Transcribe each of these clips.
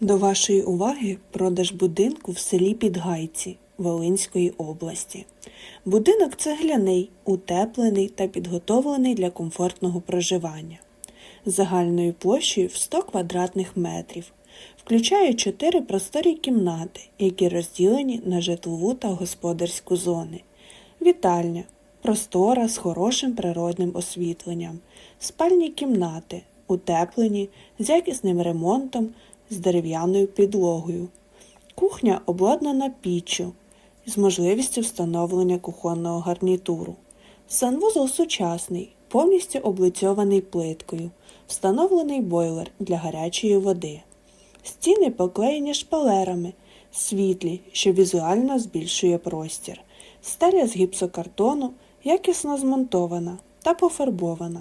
До вашої уваги продаж будинку в селі Підгайці Волинської області. Будинок цегляний, утеплений та підготовлений для комфортного проживання. Загальною площею в 100 квадратних метрів. Включає 4 просторі кімнати, які розділені на житлову та господарську зони. Вітальня простора з хорошим природним освітленням, спальні кімнати, утеплені з якісним ремонтом, з дерев'яною підлогою. Кухня обладнана піччю з можливістю встановлення кухонного гарнітуру. Санвузол сучасний, повністю облицьований плиткою, встановлений бойлер для гарячої води. Стіни поклеєні шпалерами, світлі, що візуально збільшує простір. Стеля з гіпсокартону якісно змонтована та пофарбована.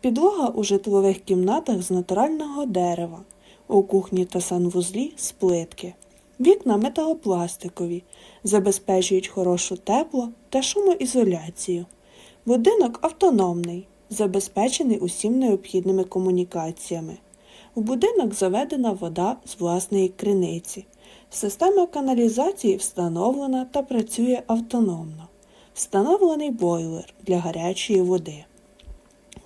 Підлога у житлових кімнатах з натурального дерева, у кухні та санвузлі з плитки. Вікна металопластикові, забезпечують хорошу тепло та шумоізоляцію. Будинок автономний, забезпечений усім необхідними комунікаціями. У будинок заведена вода з власної криниці. Система каналізації встановлена та працює автономно. Встановлений бойлер для гарячої води.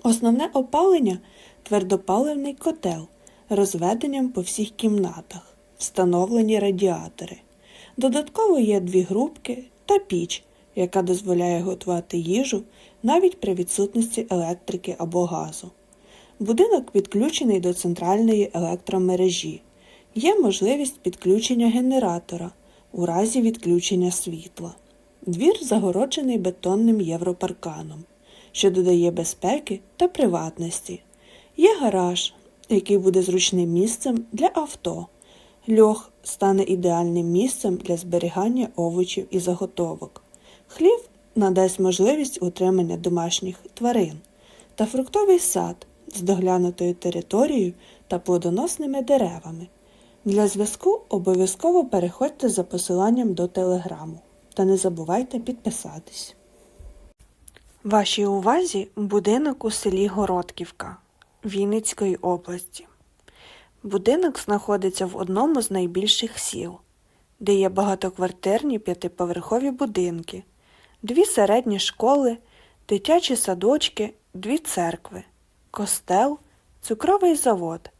Основне опалення твердопаливний котел розведенням по всіх кімнатах, встановлені радіатори. Додатково є дві грубки та піч, яка дозволяє готувати їжу навіть при відсутності електрики або газу. Будинок підключений до центральної електромережі. Є можливість підключення генератора у разі відключення світла. Двір загороджений бетонним європарканом, що додає безпеки та приватності. Є гараж, який буде зручним місцем для авто. Льох стане ідеальним місцем для зберігання овочів і заготовок. Хлів надасть можливість утримання домашніх тварин та фруктовий сад з доглянутою територією та плодоносними деревами. Для зв'язку обов'язково переходьте за посиланням до телеграму та не забувайте підписатись. Вашій увазі будинок у селі Городківка Вінницької області. Будинок знаходиться в одному з найбільших сіл, де є багатоквартирні п'ятиповерхові будинки, дві середні школи, дитячі садочки, дві церкви, костел, цукровий завод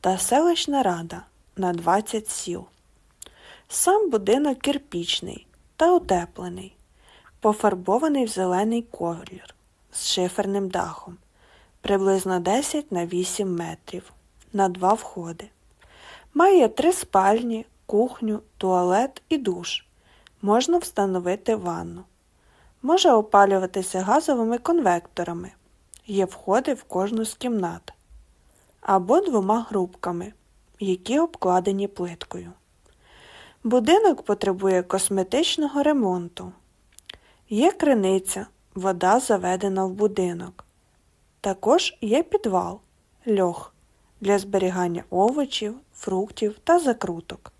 та селищна рада на 20 сіл. Сам будинок кирпічний та утеплений, пофарбований в зелений колір з шиферним дахом, приблизно 10 на 8 метрів на два входи. Має три спальні, кухню, туалет і душ. Можна встановити ванну. Може опалюватися газовими конвекторами. Є входи в кожну з кімнат. Або двома грубками, які обкладені плиткою. Будинок потребує косметичного ремонту. Є криниця, вода заведена в будинок. Також є підвал, льох для зберігання овочів, фруктів та закруток.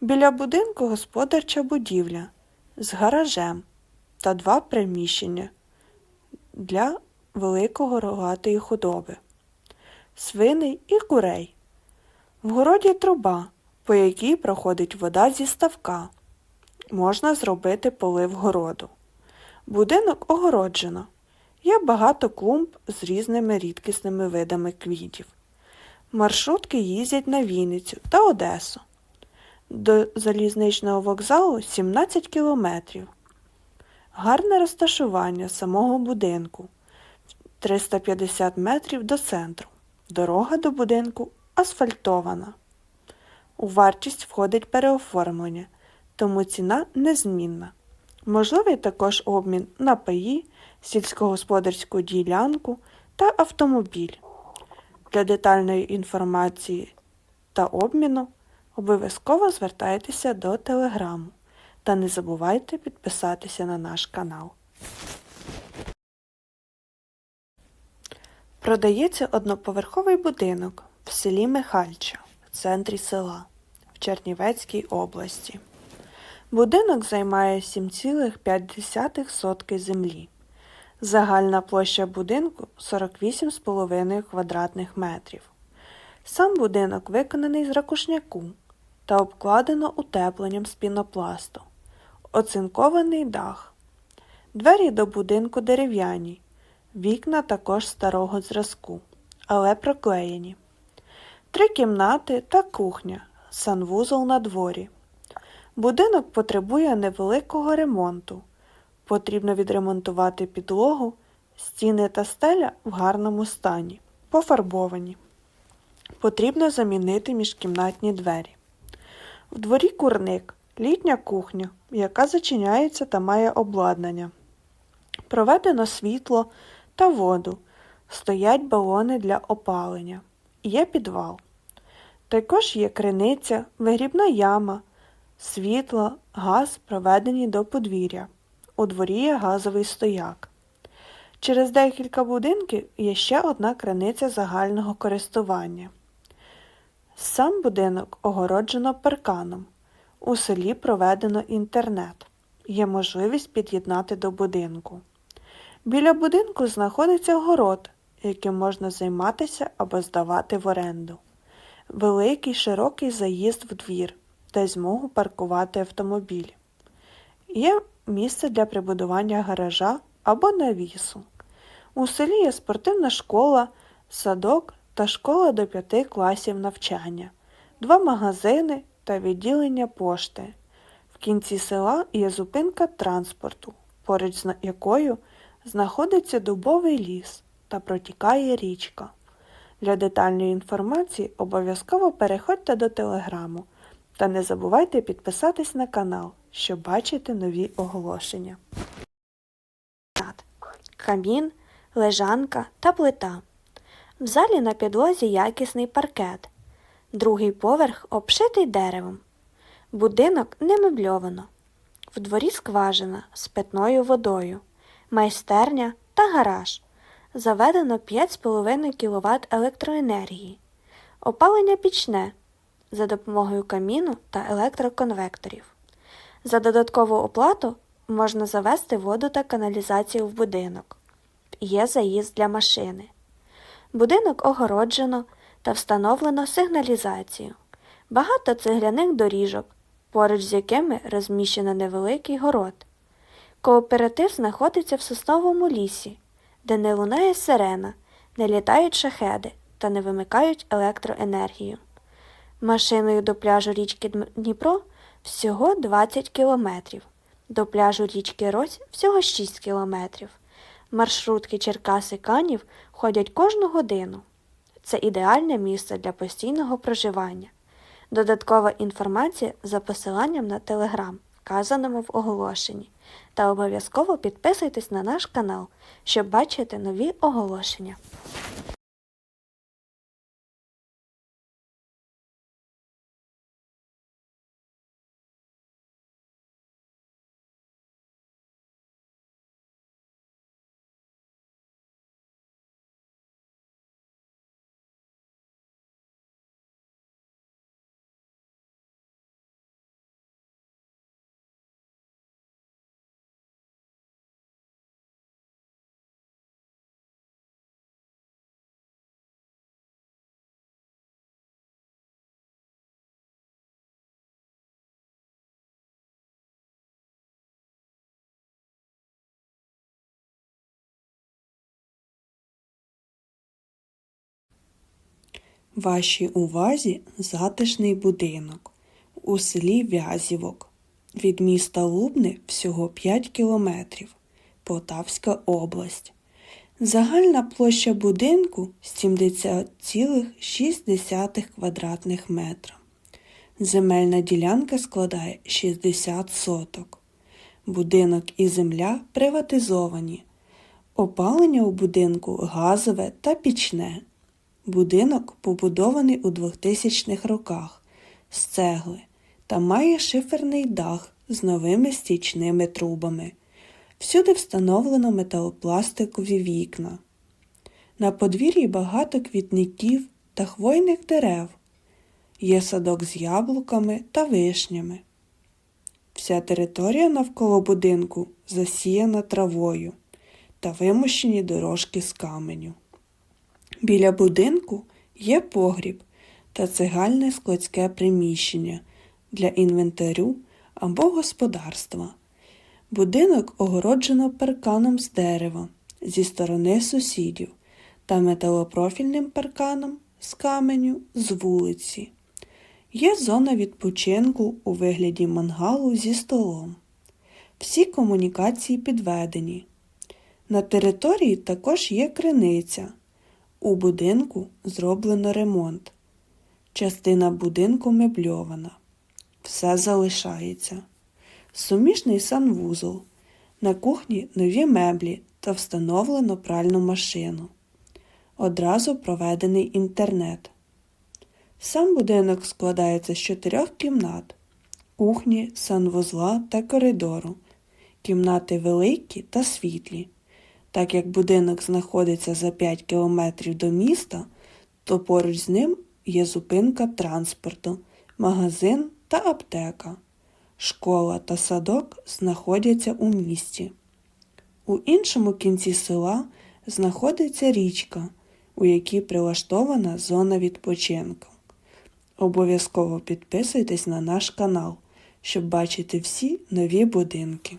Біля будинку господарча будівля з гаражем та два приміщення для великого рогатої худоби, свиней і курей. В городі труба, по якій проходить вода зі ставка. Можна зробити полив городу. Будинок огороджено. Є багато клумб з різними рідкісними видами квітів. Маршрутки їздять на Вінницю та Одесу. До залізничного вокзалу 17 кілометрів. Гарне розташування самого будинку 350 метрів до центру. Дорога до будинку асфальтована. У вартість входить переоформлення, тому ціна незмінна. Можливий також обмін на паї, сільськогосподарську ділянку та автомобіль. Для детальної інформації та обміну обов'язково звертайтеся до телеграму та не забувайте підписатися на наш канал. Продається одноповерховий будинок в селі Михальча в центрі села в Чернівецькій області. Будинок займає 7,5 сотки землі. Загальна площа будинку 48,5 квадратних метрів. Сам будинок виконаний з ракушняку та обкладено утепленням з пінопласту. Оцинкований дах. Двері до будинку дерев'яні, вікна також старого зразку, але проклеєні. Три кімнати та кухня, санвузол на дворі. Будинок потребує невеликого ремонту. Потрібно відремонтувати підлогу, стіни та стеля в гарному стані, пофарбовані. Потрібно замінити міжкімнатні двері. В дворі курник, літня кухня, яка зачиняється та має обладнання. Проведено світло та воду. Стоять балони для опалення. Є підвал. Також є криниця, вигрібна яма, світло, газ проведені до подвір'я. У дворі є газовий стояк. Через декілька будинків є ще одна криниця загального користування. Сам будинок огороджено парканом. У селі проведено інтернет. Є можливість під'єднати до будинку. Біля будинку знаходиться город, яким можна займатися або здавати в оренду. Великий широкий заїзд в двір, де змогу паркувати автомобіль. Є місце для прибудування гаража або навісу. У селі є спортивна школа, садок та школа до п'яти класів навчання, два магазини та відділення пошти. В кінці села є зупинка транспорту, поруч з якою знаходиться дубовий ліс та протікає річка. Для детальної інформації обов'язково переходьте до телеграму та не забувайте підписатись на канал, щоб бачити нові оголошення. Камін, лежанка та плита. В залі на підлозі якісний паркет. Другий поверх обшитий деревом. Будинок не мебльовано. В дворі скважина з питною водою, майстерня та гараж. Заведено 5,5 кВт електроенергії. Опалення пічне за допомогою каміну та електроконвекторів. За додаткову оплату можна завести воду та каналізацію в будинок. Є заїзд для машини. Будинок огороджено та встановлено сигналізацію. Багато цегляних доріжок, поруч з якими розміщено невеликий город. Кооператив знаходиться в сосновому лісі, де не лунає сирена, не літають шахеди та не вимикають електроенергію. Машиною до пляжу річки Дніпро всього 20 кілометрів, до пляжу річки Рось всього 6 кілометрів. Маршрутки Черкаси Канів ходять кожну годину. Це ідеальне місце для постійного проживання. Додаткова інформація за посиланням на телеграм, вказаному в оголошенні. Та обов'язково підписуйтесь на наш канал, щоб бачити нові оголошення. Вашій увазі затишний будинок у селі Вязівок. Від міста Лубни всього 5 кілометрів. Полтавська область. Загальна площа будинку 70,6 квадратних метра. Земельна ділянка складає 60 соток. Будинок і земля приватизовані. Опалення у будинку газове та пічне. Будинок побудований у 2000-х роках з цегли та має шиферний дах з новими стічними трубами. Всюди встановлено металопластикові вікна. На подвір'ї багато квітників та хвойних дерев. Є садок з яблуками та вишнями. Вся територія навколо будинку засіяна травою та вимощені дорожки з каменю. Біля будинку є погріб, та цегальне складське приміщення для інвентарю або господарства. Будинок огороджено парканом з дерева зі сторони сусідів та металопрофільним парканом з каменю з вулиці. Є зона відпочинку у вигляді мангалу зі столом. Всі комунікації підведені. На території також є криниця. У будинку зроблено ремонт. Частина будинку мебльована. Все залишається. Суміжний санвузол. На кухні нові меблі та встановлено пральну машину. Одразу проведений інтернет. Сам будинок складається з чотирьох кімнат кухні, санвузла та коридору. Кімнати великі та світлі. Так як будинок знаходиться за 5 кілометрів до міста, то поруч з ним є зупинка транспорту, магазин та аптека. Школа та садок знаходяться у місті. У іншому кінці села знаходиться річка, у якій прилаштована зона відпочинку. Обов'язково підписуйтесь на наш канал, щоб бачити всі нові будинки.